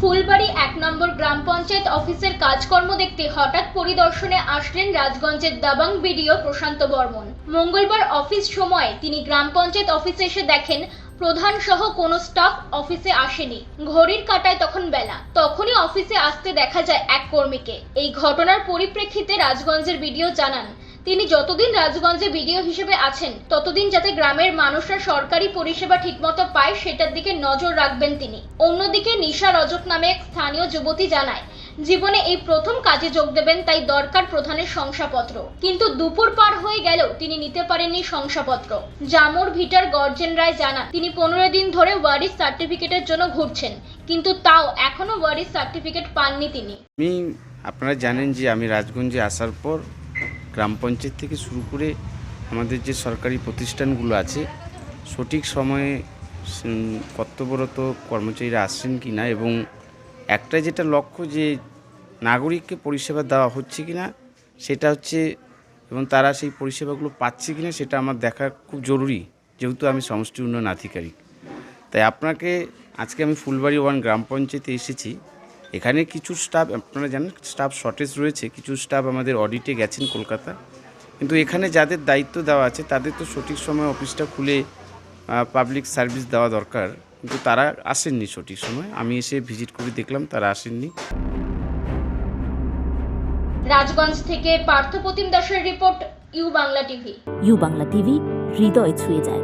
ফুলবাড়ি এক নম্বর গ্রাম পঞ্চায়েত অফিসের কাজকর্ম দেখতে হঠাৎ পরিদর্শনে আসলেন রাজগঞ্জের দাবাং বিডিও প্রশান্ত বর্মন। মঙ্গলবার অফিস সময়ে তিনি গ্রাম পঞ্চায়েত অফিসে এসে দেখেন, প্রধান সহ কোনো স্টাফ অফিসে আসেনি। ঘড়ির কাটায় তখন বেলা। তখনই অফিসে আসতে দেখা যায় এক কর্মীকে। এই ঘটনার পরিপ্রেক্ষিতে রাজগঞ্জের বিডিও জানান তিনি যতদিন রাজগঞ্জে বিডিও হিসেবে আছেন, ততদিন যাতে গ্রামের মানুষরা সরকারি পরিষেবা ঠিকমতো পায়, সেটার দিকে নজর রাখবেন তিনি। অন্যদিকে নিশা রজক নামে এক স্থানীয় যুবতী জানায়, জীবনে এই প্রথম কাজে যোগ দেবেন, তাই দরকার প্রধানের শংসাপত্র। কিন্তু দুপুর পার হয়ে গেলেও তিনি নিতে পারেননি শংসাপত্র। জামুর ভিটার গর্জেন রায় জানান, তিনি পনেরো দিন ধরে ওয়ারিস সার্টিফিকেটের জন্য ঘুরছেন, কিন্তু তাও এখনও ওয়ারিস সার্টিফিকেট পাননি তিনি। আপনারা জানেন যে আমি রাজগঞ্জে আসার পর গ্রাম পঞ্চায়েত থেকে শুরু করে আমাদের যে সরকারি প্রতিষ্ঠানগুলো আছে, সঠিক সময়ে কর্তব্যরত কর্মচারীরা আসছেন কি না এবং একটা যেটা লক্ষ্য যে নাগরিককে পরিষেবা দেওয়া হচ্ছে কি না, সেটা হচ্ছে এবং তারা সেই পরিষেবাগুলো পাচ্ছে কি না, সেটা আমার দেখা খুব জরুরি, যেহেতু আমি সমষ্টি উন্নয়ন আধিকারিক। তাই আপনাকে, আজকে আমি ফুলবাড়ি ওয়ান গ্রাম পঞ্চায়েতে এসেছি। এখানে কিছু স্টাফ আপনারা জানেন স্টাফ শর্টেজ রয়েছে। কিছু স্টাফ আমাদের অডিটে গেছেন কলকাতা। কিন্তু এখানে যাদের দায়িত্ব দেওয়া আছে তাদের তো সঠিক সময় অফিসটা খুলে পাবলিক সার্ভিস দেওয়া দরকার। কিন্তু তারা আসেননি সঠিক সময়। আমি এসে ভিজিট করে দেখলাম তারা আসেননি। রাজগঞ্জ থেকে পার্থপ্রতিম দাসের report U Bangla TV. U Bangla TV হৃদয় ছুঁয়ে যায়।